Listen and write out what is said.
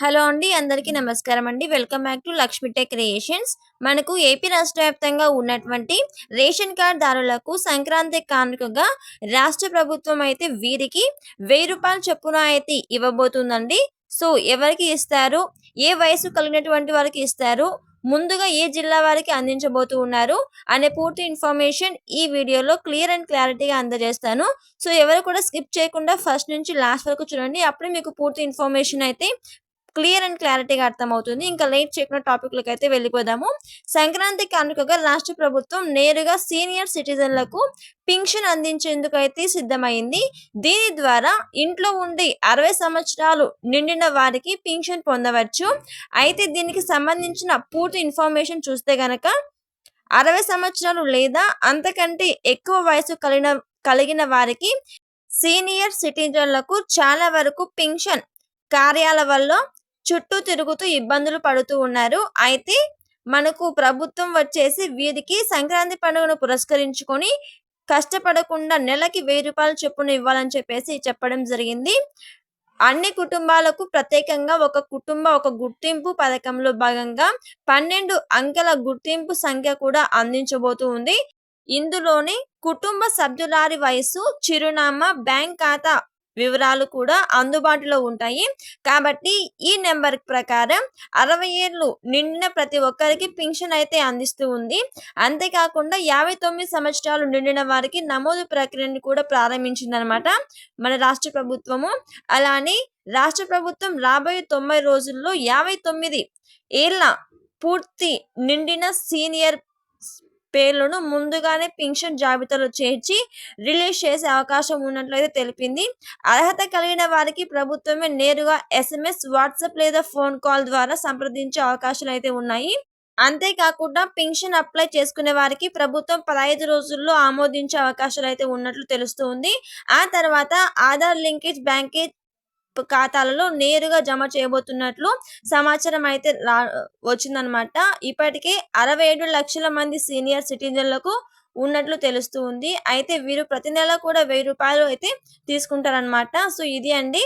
Hello అండి అందరికీ నమస్కారం అండి. Welcome back to Lakshmi tech creations. మనకు ఏపీ రాష్ట్ర వ్యాప్తంగా ఉన్నటువంటి రేషన్ కార్డ్ దారులకు సంక్రాంతి కానుకగా రాష్ట్ర ప్రభుత్వం అయితే వీరికి వెయ్యి రూపాయల చొప్పున అయితే ఇవ్వబోతుందండి. సో ఎవరికి ఇస్తారు? ఏ వయసు కలిగినటువంటి వారికి ఇస్తారు? ముందుగా ఏ జిల్లా వారికి అందించబోతూ ఉన్నారు? అనే పూర్తి ఇన్ఫర్మేషన్ ఈ వీడియోలో క్లియర్ అండ్ క్లారిటీగా అందజేస్తాను. సో ఎవరు కూడా స్కిప్ చేయకుండా ఫస్ట్ నుంచి లాస్ట్ వరకు చూడండి. అప్పుడే మీకు పూర్తి ఇన్ఫర్మేషన్ అయితే క్లియర్ అండ్ క్లారిటీగా అర్థమవుతుంది. ఇంకా లేట్ చేయకుండా టాపిక్లకు అయితే వెళ్ళిపోదాము. సంక్రాంతి కానుకగా రాష్ట్ర ప్రభుత్వం నేరుగా సీనియర్ సిటిజన్లకు పింఛన్ అందించేందుకు అయితే సిద్ధమైంది. దీని ద్వారా ఇంట్లో ఉండి అరవై సంవత్సరాలు నిండిన వారికి పింఛన్ పొందవచ్చు. అయితే దీనికి సంబంధించిన పూర్తి ఇన్ఫర్మేషన్ చూస్తే గనక అరవై సంవత్సరాలు లేదా అంతకంటే ఎక్కువ వయసు కలిగిన కలిగిన వారికి సీనియర్ సిటిజన్లకు చాలా వరకు పింఛన్ కార్యాల వల్ల చుట్టూ తిరుగుతూ ఇబ్బందులు పడుతూ ఉన్నారు. అయితే మనకు ప్రభుత్వం వచ్చేసి వీరికి సంక్రాంతి పండుగను పురస్కరించుకొని కష్టపడకుండా నెలకి వెయ్యి రూపాయల చొప్పున ఇవ్వాలని చెప్పేసి చెప్పడం జరిగింది. అన్ని కుటుంబాలకు ప్రత్యేకంగా ఒక కుటుంబ ఒక గుర్తింపు పథకంలో భాగంగా పన్నెండు అంకెల గుర్తింపు సంఖ్య కూడా అందించబోతూ ఉంది. ఇందులోని కుటుంబ సభ్యులారి వయసు చిరునామా బ్యాంక్ ఖాతా వివరాలు కూడా అందుబాటులో ఉంటాయి. కాబట్టి ఈ నెంబర్ ప్రకారం అరవై ఏళ్ళు నిండిన ప్రతి ఒక్కరికి పింఛన్ అయితే అందిస్తూ ఉంది. అంతేకాకుండా యాభై తొమ్మిది సంవత్సరాలు నిండిన వారికి నమోదు ప్రక్రియను కూడా ప్రారంభించిందనమాట మన రాష్ట్ర ప్రభుత్వము. అలానే రాష్ట్ర ప్రభుత్వం రాబోయే తొంభై రోజుల్లో యాభై తొమ్మిది ఏళ్ళ పూర్తి నిండిన సీనియర్ పేర్లను ముందుగానే పింఛన్ జాబితాలో చేర్చి రిలీజ్ చేసే అవకాశం ఉన్నట్లయితే తెలిపింది. అర్హత కలిగిన వారికి ప్రభుత్వమే నేరుగా ఎస్ఎంఎస్ వాట్సాప్ లేదా ఫోన్ కాల్ ద్వారా సంప్రదించే అవకాశాలు అయితే ఉన్నాయి. అంతేకాకుండా పింఛన్ అప్లై చేసుకునే వారికి ప్రభుత్వం పదహైదు రోజుల్లో ఆమోదించే అవకాశాలు అయితే ఉన్నట్లు తెలుస్తుంది. ఆ తర్వాత ఆధార్ లింకేజ్ బ్యాంకేజ్ ఖాతాలలో నేరుగా జమ చేయబోతున్నట్లు సమాచారం అయితే రా వచ్చిందనమాట ఇప్పటికే అరవై ఏడు లక్షల మంది సీనియర్ సిటిజన్లకు ఉన్నట్లు తెలుస్తూ ఉంది. అయితే వీరు ప్రతి నెల కూడా వెయ్యి రూపాయలు అయితే తీసుకుంటారనమాట సో ఇది అండి.